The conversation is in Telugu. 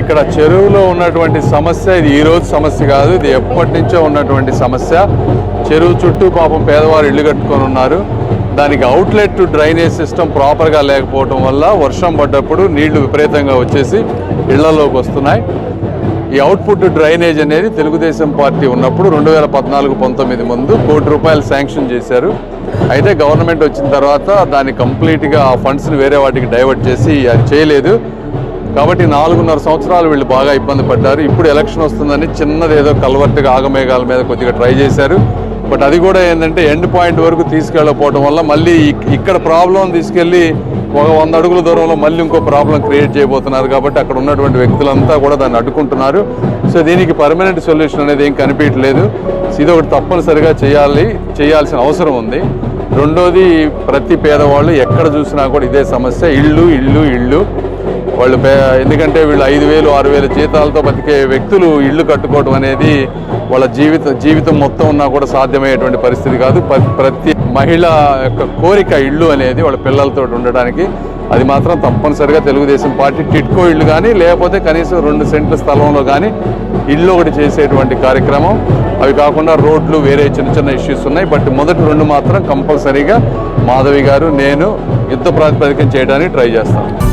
ఇక్కడ చెరువులో ఉన్నటువంటి సమస్య ఇది ఈరోజు సమస్య కాదు ఇది ఎప్పటి నుంచో ఉన్నటువంటి సమస్య. చెరువు చుట్టూ పాపం పేదవారు ఇల్లు కట్టుకొని ఉన్నారు. దానికి అవుట్లెట్ డ్రైనేజ్ సిస్టమ్ ప్రాపర్గా లేకపోవడం వల్ల వర్షం పడ్డప్పుడు నీళ్ళు విపరీతంగా వచ్చేసి ఇళ్ళలోకి వస్తున్నాయి. ఈ అవుట్పుట్ డ్రైనేజ్ అనేది తెలుగుదేశం పార్టీ ఉన్నప్పుడు రెండు వేల పద్నాలుగు పంతొమ్మిది ముందు కోటి రూపాయలు శాంక్షన్ చేశారు. అయితే గవర్నమెంట్ వచ్చిన తర్వాత దాన్ని కంప్లీట్గా ఆ ఫండ్స్ని వేరే వాటికి డైవర్ట్ చేసి అది చేయలేదు. కాబట్టి నాలుగున్నర సంవత్సరాలు వీళ్ళు బాగా ఇబ్బంది పడ్డారు. ఇప్పుడు ఎలక్షన్ వస్తుందని చిన్నది ఏదో కల్వర్ట్గా ఆగమేఘాల మీద కొద్దిగా ట్రై చేశారు. బట్ అది కూడా ఏంటంటే ఎండ్ పాయింట్ వరకు తీసుకెళ్ళకపోవడం వల్ల మళ్ళీ ఇక్కడ ప్రాబ్లం తీసుకెళ్ళి ఒక వంద అడుగుల దూరంలో మళ్ళీ ఇంకో ప్రాబ్లం క్రియేట్ చేయబోతున్నారు కాబట్టి అక్కడ ఉన్నటువంటి వ్యక్తులంతా కూడా దాన్ని అడ్డుకుంటున్నారు. సో దీనికి పర్మనెంట్ సొల్యూషన్ అనేది ఏం కనిపించట్లేదు. ఇది ఒకటి తప్పనిసరిగా చేయాలి చేయాల్సిన అవసరం ఉంది. రెండోది ప్రతి పేదవాళ్ళు ఎక్కడ చూసినా కూడా ఇదే సమస్య. ఇళ్ళు ఇళ్ళు ఇళ్ళు. వాళ్ళు ఎందుకంటే వీళ్ళు ఐదు వేలు ఆరు వేలు జీతాలతో బతికే వ్యక్తులు ఇల్లు కట్టుకోవడం అనేది వాళ్ళ జీవిత జీవితం మొత్తం ఉన్నా కూడా సాధ్యమయ్యేటువంటి పరిస్థితి కాదు. ప్రతి మహిళ యొక్క కోరిక ఇల్లు అనేది వాళ్ళ పిల్లలతో ఉండడానికి అది మాత్రం తప్పనిసరిగా తెలుగుదేశం పార్టీ టిట్కో ఇల్లు కానీ లేకపోతే కనీసం రెండు సెంట్ల స్థలంలో కానీ ఇల్లు ఒకటి చేసేటువంటి కార్యక్రమం. అవి కాకుండా రోడ్లు వేరే చిన్న చిన్న ఇష్యూస్ ఉన్నాయి. బట్ మొదటి రెండు మాత్రం కంపల్సరీగా మాధవి గారు నేను యుద్ధ ప్రాతిపదికన చేయడానికి ట్రై చేస్తాను.